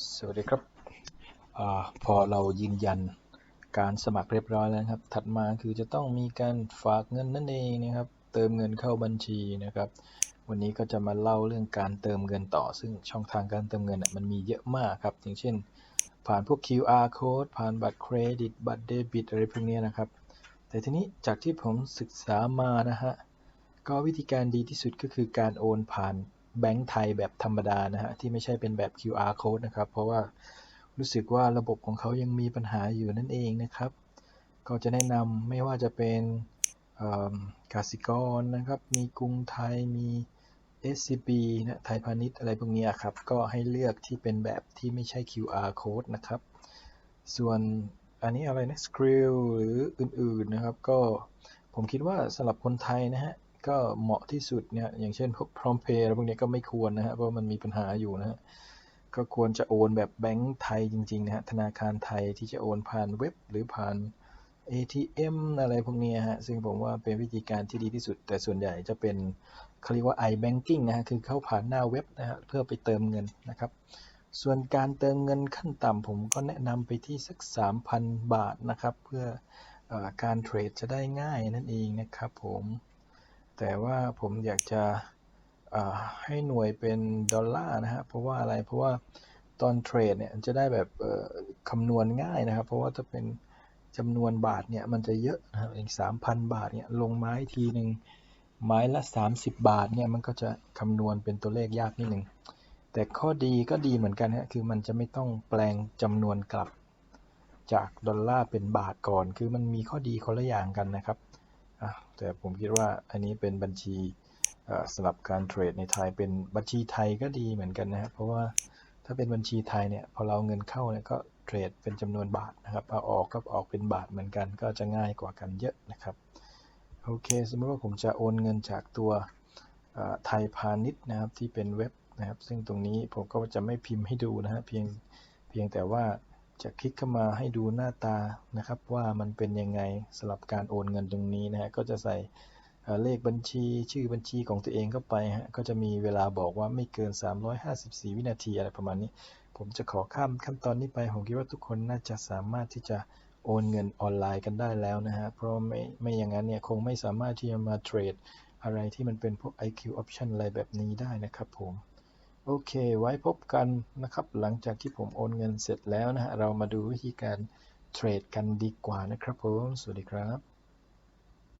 สวัสดีครับอพอเรายืนยันการสมัครเรียบร้อยแล้วครับ ถัดมาคือจะต้องมีการฝากเงินนั่นเองนะครับ เติมเงินเข้าบัญชีนะครับ วันนี้ก็จะมาเล่าเรื่องการเติมเงินต่อ ซึ่งช่องทางการเติมเงินมันมีเยอะมากครับ อย่างเช่น ผ่านพวก QR code ผ่านบัตรเครดิต บัตรเดบิตอะไรพวกนี้นะครับ แต่ทีนี้จากที่ผมศึกษามานะฮะ ก็วิธีการดีที่สุดก็คือการโอนผ่าน แบงก์ไทยแบบธรรมดานะฮะที่ไม่ใช่เป็นแบบ QR code นะครับ เพราะว่ารู้สึกว่าระบบของเขายังมีปัญหาอยู่นั่นเองนะครับ ก็จะแนะนำไม่ว่าจะเป็นกสิกรนะครับ มีกรุงไทยมี SCB นะไทยพาณิชย์อะไรพวกนี้ครับ ก็ให้เลือกที่เป็นแบบที่ไม่ใช่ QR code นะครับ ส่วนอันนี้อะไรนะ Skrill หรืออื่นๆนะครับ ก็ผมคิดว่าสำหรับคนไทยนะฮะ ก็เหมาะที่สุดเนี่ยอย่างเช่นพวก PromptPay อะไรพวกนี้ก็ไม่ควรนะฮะเพราะมันมีปัญหาอยู่นะฮะก็ควรจะโอนแบบแบงก์ไทยจริงๆนะฮะธนาคารไทยที่จะโอนผ่านเว็บหรือผ่าน ATM อะไรพวกนี้ฮะซึ่งผมว่าเป็นวิธีการที่ดีที่สุด แต่ส่วนใหญ่จะเป็นเขาเรียกว่า iBanking นะฮะคือเข้าผ่านหน้าเว็บนะฮะเพื่อไปเติมเงินนะครับ ส่วนการเติมเงินขั้นต่ำผมก็แนะนำไปที่สัก 3,000 บาทนะครับ เพื่ออการเทรดจะได้ง่ายนั่นเองนะครับผม แต่ว่าผมอยากจะให้หน่วยเป็นดอลลาร์นะฮะเพราะว่าอะไรเพราะว่าตอนเทรดเนี่ยจะได้แบบคำนวณง่ายนะครับ เพราะว่าถ้าเป็นจำนวนบาทเนี่ยมันจะเยอะนะครับอย่างสามพันบาทเนี่ยลงไม้ทีหนึ่งไม้ละ 30 บาทเนี่ยมันก็จะคำนวณเป็นตัวเลขยากนิดหนึ่งแต่ข้อดีก็ดีเหมือนกันฮะคือมันจะไม่ต้องแปลงจำนวนกลับจากดอลลาร์เป็นบาทก่อน คือมันมีข้อดีคนละอย่างกันนะครับ แต่ผมคิดว่าอันนี้เป็นบัญชีสำหรับการเทรดในไทยเป็นบัญชีไทยก็ดีเหมือนกันนะครับ เพราะว่าถ้าเป็นบัญชีไทยเนี่ยพอเราเงินเข้าเนี่ยก็เทรดเป็นจำนวนบาทนะครับเอาออกก็ออกเป็นบาทเหมือนกัน ก็จะง่ายกว่ากันเยอะนะครับโอเคสมมติว่าผมจะโอนเงินจากตัวไทยพาณิชย์นะครับที่เป็นเว็บนะครับ ซึ่งตรงนี้ผมก็จะไม่พิมพ์ให้ดูนะฮะเพียงเพียงแต่ว่า จะคลิกเข้ามาให้ดูหน้าตานะครับ ว่ามันเป็นยังไงสำหรับการโอนเงินตรงนี้นะฮะก็จะใส่เลขบัญชีชื่อบัญชีของตัวเองเข้าไปฮะก็จะมีเวลาบอกว่าไม่เกิน 354 วินาทีอะไรประมาณนี้ ผมจะขอข้ามขั้นตอนนี้ไป ผมคิดว่าทุกคนน่าจะสามารถที่จะโอนเงินออนไลน์กันได้แล้วนะฮะ เพราะไม่ไม่อย่างนั้นเนี่ยคงไม่สามารถที่จะมาเทรดอะไรที่มันเป็นพวก IQ option อะไรแบบนี้ได้นะครับผม โอเค ไว้พบกันนะครับ หลังจากที่ผมโอนเงินเสร็จแล้วนะฮะ เรามาดูวิธีการเทรดกันดีกว่านะครับผม สวัสดีครับ